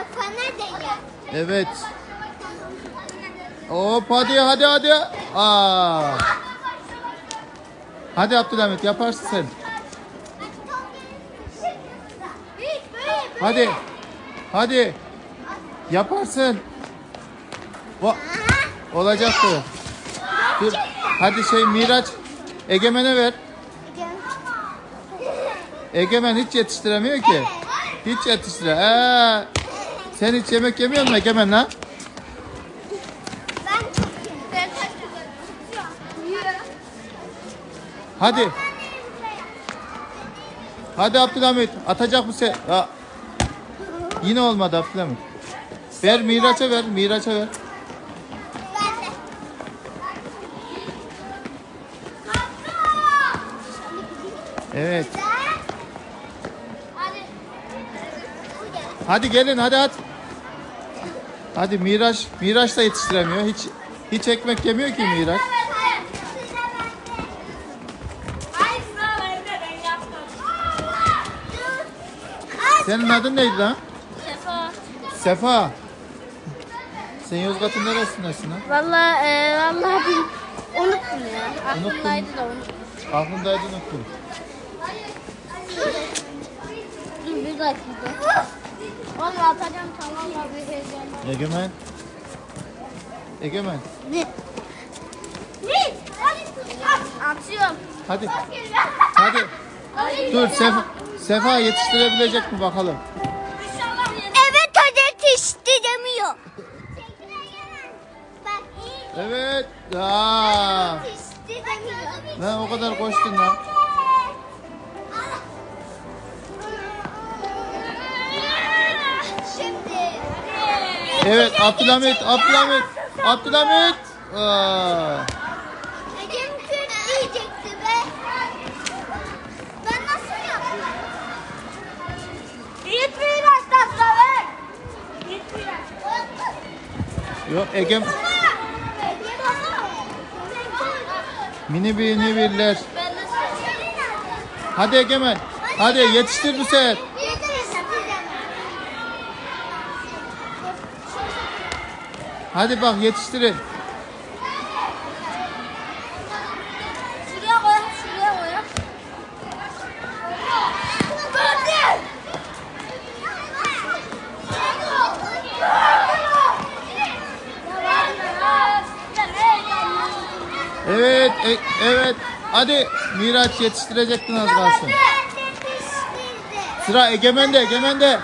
kafana değer. Evet. Hop hadi hadi hadi. Aa. Hadi Abdülhamit yaparsın sen. Hadi. Hadi. Yaparsın. O, olacaktı. Dur. Hadi şey Miraç. Egemen'e ver. Egemen hiç yetiştiremiyor ki. Hiç yetiştire. Ee, sen hiç yemek yemiyor musun Egemen lan? Ben çok Ben Hadi. Hadi Abdülhamit. Atacak mı sen? Ya. Yine olmadı Abdülhamit. Ver Miraç'a ver. Miraç'a ver. Evet. Hadi gelin hadi at. Hadi Miraç. Miraç da yetiştiremiyor. Hiç hiç ekmek yemiyor ki Miraç. Senin adın neydi lan? Sefa. Sefa. Sen Yozgat'ın neresindesin lan? Valla e, valla unuttum ya. Aklımdaydı da unuttum. Aklındaydı unuttum. Dur bir dakika. Valla atacağım tamam abi heyecanla. Egemen. Egemen. Ne? Ne? Atıyorum. Hadi. Hadi. Dur Sefa, Sefa yetiştirebilecek mi bakalım. Evet hadi yetiştiremiyor. Evet. Aa. yetiştiremiyor. Lan o kadar koştun lan. Evet Abdülhamit. Abdülhamit. Abdülhamit. Aa. Ecem Kürt diyecekti be. Ben nasıl yaptım? Git bir ilaçtan sıra ver. Git bir ilaç. Yok Egem. Mini bini birler. Hadi Egemen. Hadi yetiştir bu sefer. Hadi bak yetiştirin. Şuraya koy. Şuraya koy. Evet. e- evet. Hadi Miraç yetiştirecektin az kalsın. Sıra Egemen'de. Egemen'de.